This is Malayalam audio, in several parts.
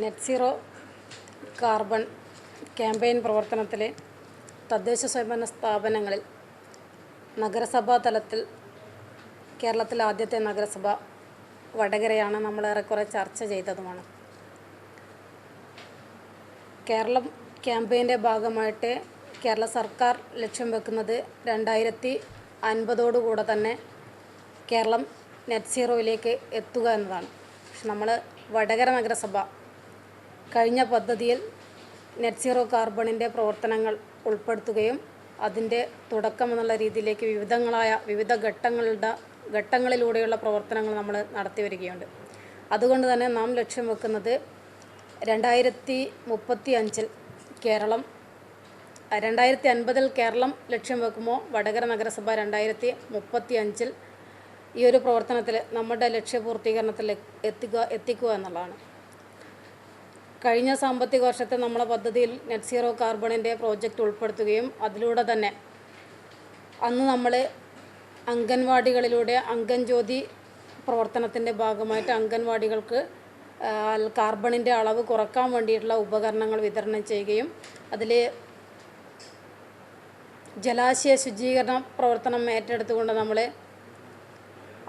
നെറ്റ് സീറോ കാർബൺ ക്യാമ്പയിൻ പ്രവർത്തനത്തിലെ തദ്ദേശ സ്വയംഭരണ സ്ഥാപനങ്ങളിൽ നഗരസഭാ തലത്തിൽ കേരളത്തിലെ ആദ്യത്തെ നഗരസഭ വടകരയാണ് നമ്മൾ ഏറെക്കുറെ ചർച്ച ചെയ്തതുമാണ്. കേരളം ക്യാമ്പയിന്റെ ഭാഗമായിട്ട് കേരള സർക്കാർ ലക്ഷ്യം വെക്കുന്നത് രണ്ടായിരത്തി അൻപതോടുകൂടെ തന്നെ കേരളം നെറ്റ് സീറോയിലേക്ക് എത്തുക എന്നതാണ്. പക്ഷെ നമ്മൾ വടകര നഗരസഭ കഴിഞ്ഞ പദ്ധതിയിൽ നെറ്റ് സീറോ കാർബണിന്റെ പ്രവർത്തനങ്ങൾ ഉൾപ്പെടുത്തുകയും അതിന്റെ തുടക്കം എന്നുള്ള രീതിയിലേക്ക് വിവിധങ്ങളായ വിവിധ ഘട്ടങ്ങളുടെ ഘട്ടങ്ങളിലൂടെയുള്ള പ്രവർത്തനങ്ങൾ നമ്മൾ നടത്തി വരികയുണ്ട്. അതുകൊണ്ട് തന്നെ നാം ലക്ഷ്യം വെക്കുന്നത് രണ്ടായിരത്തി മുപ്പത്തി അഞ്ചിൽ കേരളം രണ്ടായിരത്തി അൻപതിൽ കേരളം ലക്ഷ്യം വെക്കുമ്പോൾ വടകര നഗരസഭ രണ്ടായിരത്തി മുപ്പത്തി അഞ്ചിൽ ഈ ഒരു പ്രവർത്തനത്തിൽ നമ്മുടെ ലക്ഷ്യപൂർത്തീകരണത്തിൽ എത്തിക്കുക എത്തിക്കുക എന്നുള്ളതാണ്. കഴിഞ്ഞ സാമ്പത്തിക വർഷത്തെ നമ്മളെ പദ്ധതിയിൽ നെറ്റ് സീറോ കാർബണിന്റെ പ്രോജക്റ്റ് ഉൾപ്പെടുത്തുകയും അതിലൂടെ തന്നെ അന്ന് നമ്മൾ അംഗൻവാടികളിലൂടെ അംഗൻജ്യോതി പ്രവർത്തനത്തിന്റെ ഭാഗമായിട്ട് അംഗൻവാടികൾക്ക് കാർബണിന്റെ അളവ് കുറയ്ക്കാൻ വേണ്ടിയിട്ടുള്ള ഉപകരണങ്ങൾ വിതരണം ചെയ്യുകയും അതിൽ ജലാശയ ശുചീകരണ പ്രവർത്തനം ഏറ്റെടുത്തുകൊണ്ട് നമ്മൾ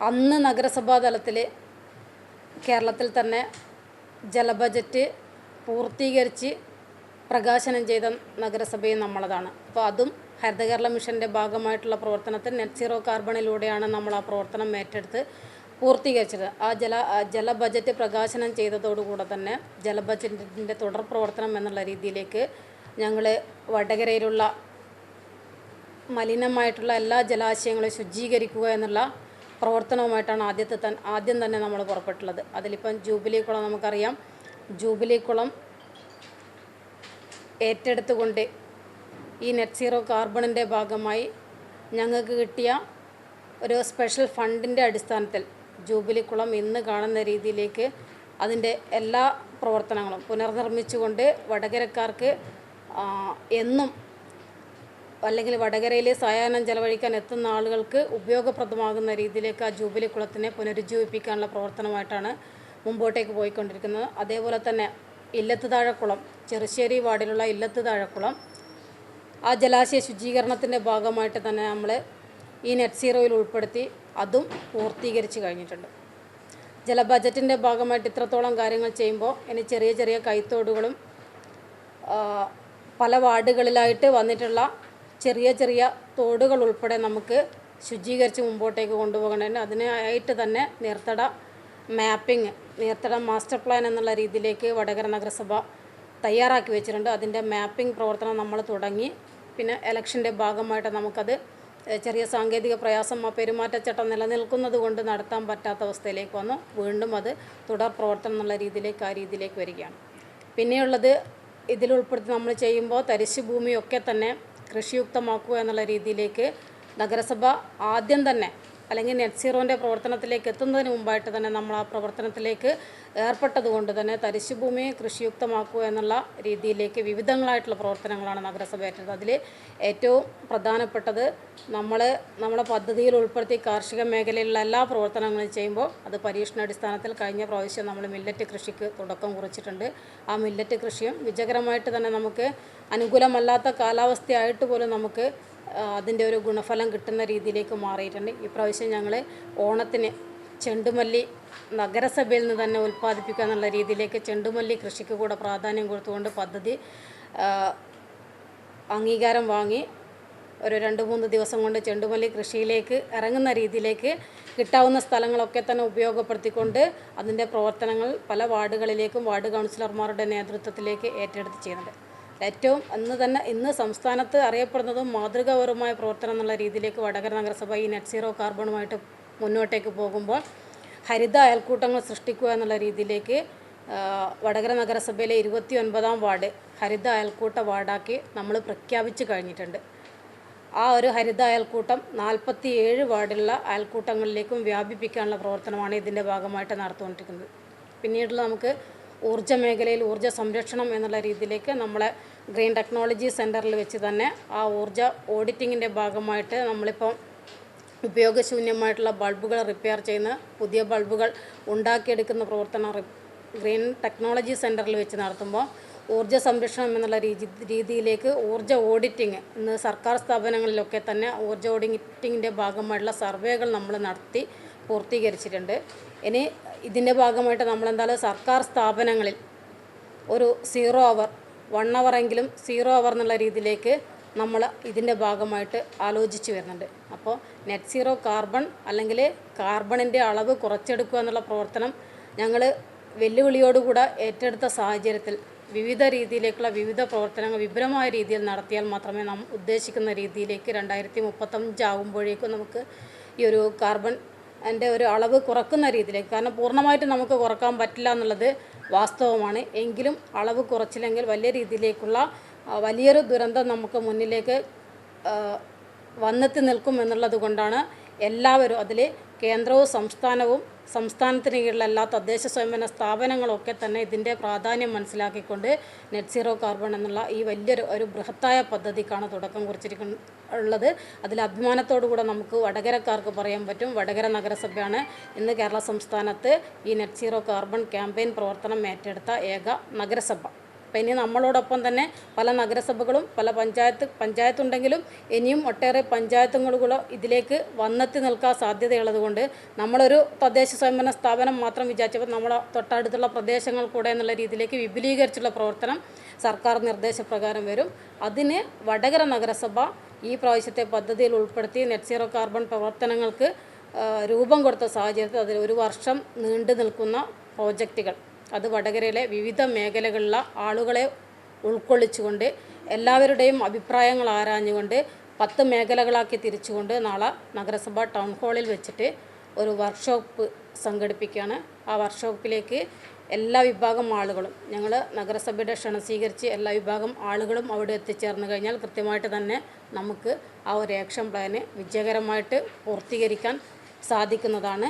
അന്ന് നഗരസഭാ തലത്തിൽ കേരളത്തിൽ തന്നെ ജലബജറ്റ് പൂർത്തീകരിച്ച് പ്രകാശനം ചെയ്ത നഗരസഭയും നമ്മളതാണ്. അപ്പോൾ അതും ഹരിത കേരള മിഷന്റെ ഭാഗമായിട്ടുള്ള പ്രവർത്തനത്തിൽ നെറ്റ് സീറോ കാർബണിലൂടെയാണ് നമ്മൾ ആ പ്രവർത്തനം ഏറ്റെടുത്ത് പൂർത്തീകരിച്ചത്. ആ ജല ജല ബജറ്റ് പ്രകാശനം ചെയ്തതോടുകൂടെ തന്നെ ജല ബജറ്റിന്റെ തുടർ പ്രവർത്തനം എന്നുള്ള രീതിയിലേക്ക് ഞങ്ങൾ വടകരയിലുള്ള മലിനമായിട്ടുള്ള എല്ലാ ജലാശയങ്ങളും ശുചീകരിക്കുക എന്നുള്ള പ്രവർത്തനവുമായിട്ടാണ് ആദ്യത്തെ തൻ ആദ്യം തന്നെ നമ്മൾ പുറപ്പെട്ടുള്ളത്. അതിലിപ്പം ജൂബിലി കുളം നമുക്കറിയാം. ജൂബിലി കുളം ഏറ്റെടുത്തുകൊണ്ട് ഈ നെറ്റ് സീറോ കാർബണിന്റെ ഭാഗമായി ഞങ്ങൾക്ക് കിട്ടിയ ഒരു സ്പെഷ്യൽ ഫണ്ടിന്റെ അടിസ്ഥാനത്തിൽ ജൂബിലി കുളം ഇന്ന് കാണുന്ന രീതിയിലേക്ക് അതിന്റെ എല്ലാ പ്രവർത്തനങ്ങളും പുനർനിർമ്മിച്ചുകൊണ്ട് വടകരക്കാർക്ക് എന്നും അല്ലെങ്കിൽ വടകരയിലെ സായാഹ്നം ചെലവഴിക്കാൻ എത്തുന്ന ആളുകൾക്ക് ഉപയോഗപ്രദമാകുന്ന രീതിയിലേക്ക് ആ ജൂബിലി കുളത്തിനെ പുനരുജ്ജീവിപ്പിക്കാനുള്ള പ്രവർത്തനമായിട്ടാണ് മുമ്പോട്ടേക്ക് പോയിക്കൊണ്ടിരിക്കുന്നത്. അതേപോലെ തന്നെ ഇല്ലത്ത് താഴക്കുളം ചെറുശ്ശേരി വാർഡിലുള്ള ഇല്ലത്ത് താഴക്കുളം. ആ ജലാശയ ശുചീകരണത്തിന്റെ ഭാഗമായിട്ട് തന്നെ നമ്മൾ ഈ നെറ്റ് സീറോയിൽ ഉൾപ്പെടുത്തി അതും പൂർത്തീകരിച്ച് കഴിഞ്ഞിട്ടുണ്ട്. ജല ബജറ്റിന്റെ ഭാഗമായിട്ട് ഇത്രത്തോളം കാര്യങ്ങൾ ചെയ്യുമ്പോൾ ഇനി ചെറിയ ചെറിയ കൈത്തോടുകളും പല വാർഡുകളിലായിട്ട് വന്നിട്ടുള്ള ചെറിയ ചെറിയ തോടുകൾ ഉൾപ്പെടെ നമുക്ക് ശുചീകരിച്ച് മുമ്പോട്ടേക്ക് കൊണ്ടുപോകേണ്ടതിന് അതിനായിട്ട് തന്നെ നിർത്തട മാപ്പിംഗ് നീർത്തട മാസ്റ്റർ പ്ലാൻ എന്നുള്ള രീതിയിലേക്ക് വടകര നഗരസഭ തയ്യാറാക്കി വെച്ചിട്ടുണ്ട്. അതിന്റെ മാപ്പിംഗ് പ്രവർത്തനം നമ്മൾ തുടങ്ങി. പിന്നെ ഇലക്ഷന്റെ ഭാഗമായിട്ട് നമുക്കത് ചെറിയ സാങ്കേതിക പ്രയാസം ആ പെരുമാറ്റച്ചട്ടം നിലനിൽക്കുന്നത് കൊണ്ട് നടത്താൻ പറ്റാത്ത അവസ്ഥയിലേക്ക് വന്നു. വീണ്ടും അത് തുടർ പ്രവർത്തനം എന്നുള്ള രീതിയിലേക്ക് ആ രീതിയിലേക്ക് വരികയാണ്. പിന്നെയുള്ളത് ഇതിലുൾപ്പെടുത്തി നമ്മൾ ചെയ്യുമ്പോൾ തരിശ് ഭൂമിയൊക്കെ തന്നെ കൃഷിയുക്തമാക്കുക എന്നുള്ള രീതിയിലേക്ക് നഗരസഭ ആദ്യം തന്നെ അല്ലെങ്കിൽ നെറ്റ് സീറോന്റെ പ്രവർത്തനത്തിലേക്ക് എത്തുന്നതിന് മുമ്പായിട്ട് തന്നെ നമ്മൾ ആ പ്രവർത്തനത്തിലേക്ക് ഏർപ്പെട്ടത് കൊണ്ട് തന്നെ തരിശുഭൂമിയെ കൃഷിയുക്തമാക്കുക എന്നുള്ള രീതിയിലേക്ക് വിവിധങ്ങളായിട്ടുള്ള പ്രവർത്തനങ്ങളാണ് നഗരസഭ ഏറ്റത് അതിൽ ഏറ്റവും പ്രധാനപ്പെട്ടത് നമ്മൾ നമ്മുടെ പദ്ധതിയിൽ ഉൾപ്പെടുത്തി കാർഷിക മേഖലയിലുള്ള എല്ലാ പ്രവർത്തനങ്ങളും ചെയ്യുമ്പോൾ അത് പരീക്ഷണാടിസ്ഥാനത്തിൽ കഴിഞ്ഞ പ്രാവശ്യം നമ്മൾ മില്ലറ്റ് കൃഷിക്ക് തുടക്കം കുറിച്ചിട്ടുണ്ട്. ആ മില്ലറ്റ് കൃഷിയും വിജയകരമായിട്ട് തന്നെ നമുക്ക് അനുകൂലമല്ലാത്ത കാലാവസ്ഥയായിട്ട് പോലും നമുക്ക് അതിന്റെ ഒരു ഗുണഫലം കിട്ടുന്ന രീതിയിലേക്ക് മാറിയിട്ടുണ്ട്. ഇപ്രാവശ്യം ഞങ്ങൾ ഓണത്തിന് ചെണ്ടുമല്ലി നഗരസഭയിൽ നിന്ന് തന്നെ ഉൽപ്പാദിപ്പിക്കുക എന്നുള്ള രീതിയിലേക്ക് ചെണ്ടുമല്ലി കൃഷിക്ക് കൂടെ പ്രാധാന്യം കൊടുത്തുകൊണ്ട് പദ്ധതി അംഗീകാരം വാങ്ങി ഒരു രണ്ട് മൂന്ന് ദിവസം കൊണ്ട് ചെണ്ടുമല്ലി കൃഷിയിലേക്ക് ഇറങ്ങുന്ന രീതിയിലേക്ക് കിട്ടാവുന്ന സ്ഥലങ്ങളൊക്കെ തന്നെ ഉപയോഗപ്പെടുത്തിക്കൊണ്ട് അതിന്റെ പ്രവർത്തനങ്ങൾ പല വാർഡുകളിലേക്കും വാർഡ് കൗൺസിലർമാരുടെ നേതൃത്വത്തിലേക്ക് ഏറ്റെടുത്ത് ചെയ്യുന്നുണ്ട്. ഏറ്റവും അന്ന് തന്നെ ഇന്ന് സംസ്ഥാനത്ത് അറിയപ്പെടുന്നതും മാതൃകാപരമായ പ്രവർത്തനം എന്നുള്ള രീതിയിലേക്ക് വടകര നഗരസഭ ഈ നെറ്റ് സീറോ കാർബണുമായിട്ട് മുന്നോട്ടേക്ക് പോകുമ്പോൾ ഹരിത അയൽക്കൂട്ടങ്ങൾ സൃഷ്ടിക്കുക എന്നുള്ള രീതിയിലേക്ക് വടകര നഗരസഭയിലെ ഇരുപത്തി ഒൻപതാം വാർഡ് ഹരിത അയൽക്കൂട്ട വാർഡാക്കി നമ്മൾ പ്രഖ്യാപിച്ചു കഴിഞ്ഞിട്ടുണ്ട്. ആ ഒരു ഹരിത അയൽക്കൂട്ടം നാൽപ്പത്തി ഏഴ് വാർഡിലുള്ള അയൽക്കൂട്ടങ്ങളിലേക്കും വ്യാപിപ്പിക്കാനുള്ള പ്രവർത്തനമാണ് ഇതിന്റെ ഭാഗമായിട്ട് നടത്തുകൊണ്ടിരിക്കുന്നത് പിന്നീടുള്ള നമുക്ക് ഊർജ മേഖലയിൽ ഊർജ സംരക്ഷണം എന്നുള്ള രീതിയിലേക്ക് നമ്മളെ ഗ്രീൻ ടെക്നോളജി സെന്ററിൽ വെച്ച് തന്നെ ആ ഊർജ ഓഡിറ്റിങ്ങിന്റെ ഭാഗമായിട്ട് നമ്മളിപ്പം ഉപയോഗശൂന്യമായിട്ടുള്ള ബൾബുകൾ റിപ്പയർ ചെയ്യുന്ന പുതിയ ബൾബുകൾ ഉണ്ടാക്കിയെടുക്കുന്ന പ്രവർത്തനം ഗ്രീൻ ടെക്നോളജി സെന്ററിൽ വെച്ച് നടത്തുമ്പോൾ ഊർജ സംരക്ഷണം എന്നുള്ള രീതി രീതിയിലേക്ക് ഊർജ ഓഡിറ്റിങ് ഇന്ന് സർക്കാർ സ്ഥാപനങ്ങളിലൊക്കെ തന്നെ ഊർജ ഓഡിറ്റിങ്ങിന്റെ ഭാഗമായിട്ടുള്ള സർവേകൾ നമ്മൾ നടത്തി പൂർത്തീകരിച്ചിട്ടുണ്ട്. ഇനി ഇതിന്റെ ഭാഗമായിട്ട് നമ്മളെന്തായാലും സർക്കാർ സ്ഥാപനങ്ങളിൽ ഒരു സീറോ അവർ വൺ എങ്കിലും സീറോ അവർ എന്നുള്ള രീതിയിലേക്ക് നമ്മൾ ഇതിന്റെ ഭാഗമായിട്ട് ആലോചിച്ച് വരുന്നുണ്ട്. അപ്പോൾ നെറ്റ് സീറോ കാർബൺ അല്ലെങ്കിൽ കാർബണിന്റെ അളവ് കുറച്ചെടുക്കുക എന്നുള്ള പ്രവർത്തനം ഞങ്ങൾ വെല്ലുവിളിയോടുകൂടെ ഏറ്റെടുത്ത സാഹചര്യത്തിൽ വിവിധ രീതിയിലേക്കുള്ള വിവിധ പ്രവർത്തനങ്ങൾ വിപുലമായ രീതിയിൽ നടത്തിയാൽ മാത്രമേ നാം ഉദ്ദേശിക്കുന്ന രീതിയിലേക്ക് രണ്ടായിരത്തി മുപ്പത്തഞ്ചാകുമ്പോഴേക്കും നമുക്ക് ഈ ഒരു കാർബൺ എന്റെ ഒരു അളവ് കുറക്കുന്ന രീതിയിലേക്ക് കാരണം പൂർണമായിട്ട് നമുക്ക് കുറയ്ക്കാൻ പറ്റില്ല എന്നുള്ളത് വാസ്തവമാണ്. എങ്കിലും അളവ് കുറച്ചില്ലെങ്കിൽ വലിയ രീതിയിലേക്കുള്ള വലിയൊരു ദുരന്തം നമുക്ക് മുന്നിലേക്ക് വന്നെത്തി നിൽക്കും എന്നുള്ളത് കൊണ്ടാണ് എല്ലാവരും അതിൽ കേന്ദ്രവും സംസ്ഥാനവും സംസ്ഥാനത്തിന് കീഴിലുള്ള എല്ലാ തദ്ദേശ സ്വയംഭരണ സ്ഥാപനങ്ങളൊക്കെ തന്നെ ഇതിന്റെ പ്രാധാന്യം മനസ്സിലാക്കിക്കൊണ്ട് നെറ്റ് സീറോ കാർബൺ എന്നുള്ള ഈ വലിയൊരു ഒരു ബൃഹത്തായ പദ്ധതിക്കാണ് തുടക്കം കുറിച്ചിരിക്കുന്നത് അതിൽ അഭിമാനത്തോടു കൂടെ നമുക്ക് വടകരക്കാർക്ക് പറയാൻ പറ്റും. വടകര നഗരസഭയാണ് ഇന്ന് കേരള സംസ്ഥാനത്ത് ഈ നെറ്റ് സീറോ കാർബൺ ക്യാമ്പയിൻ പ്രവർത്തനം ഏറ്റെടുത്ത ഏക നഗരസഭ. അപ്പം ഇനി നമ്മളോടൊപ്പം തന്നെ പല നഗരസഭകളും പല പഞ്ചായത്ത് പഞ്ചായത്തുണ്ടെങ്കിലും ഇനിയും ഒട്ടേറെ പഞ്ചായത്തുകളോ ഇതിലേക്ക് വന്നെത്തി നിൽക്കാൻ സാധ്യതയുള്ളത് കൊണ്ട് നമ്മളൊരു തദ്ദേശ സ്വയംഭരണ സ്ഥാപനം മാത്രം വിചാരിച്ചപ്പോൾ നമ്മളെ തൊട്ടടുത്തുള്ള പ്രദേശങ്ങൾ കൂടെ എന്നുള്ള രീതിയിലേക്ക് വിപുലീകരിച്ചുള്ള പ്രവർത്തനം സർക്കാർ നിർദ്ദേശപ്രകാരം വരും. അതിന് വടകര നഗരസഭ ഈ പ്രാവശ്യത്തെ പദ്ധതിയിൽ ഉൾപ്പെടുത്തി നെറ്റ് സീറോ കാർബൺ പ്രവർത്തനങ്ങൾക്ക് രൂപം കൊടുത്ത സാഹചര്യത്തിൽ അതിൽ ഒരു വർഷം നീണ്ടു നിൽക്കുന്ന പ്രോജക്റ്റുകൾ. അത് വടകരയിലെ വിവിധ മേഖലകളിലുള്ള ആളുകളെ ഉൾക്കൊള്ളിച്ചുകൊണ്ട് എല്ലാവരുടെയും അഭിപ്രായങ്ങൾ ആരാഞ്ഞുകൊണ്ട് പത്ത് മേഖലകളാക്കി തിരിച്ചുകൊണ്ട് നാളെ നഗരസഭ ടൗൺ ഹാളിൽ വെച്ചിട്ട് ഒരു വർക്ക്ഷോപ്പ് സംഘടിപ്പിക്കുകയാണ്. ആ വർക്ക്ഷോപ്പിലേക്ക് എല്ലാ വിഭാഗം ആളുകളും ഞങ്ങൾ നഗരസഭയുടെ ക്ഷണം സ്വീകരിച്ച് എല്ലാ വിഭാഗം ആളുകളും അവിടെ എത്തിച്ചേർന്ന് കഴിഞ്ഞാൽ കൃത്യമായിട്ട് തന്നെ നമുക്ക് ആ ഒരു ആക്ഷൻ പ്ലാന് വിജയകരമായിട്ട് പൂർത്തീകരിക്കാൻ സാധിക്കുന്നതാണ്.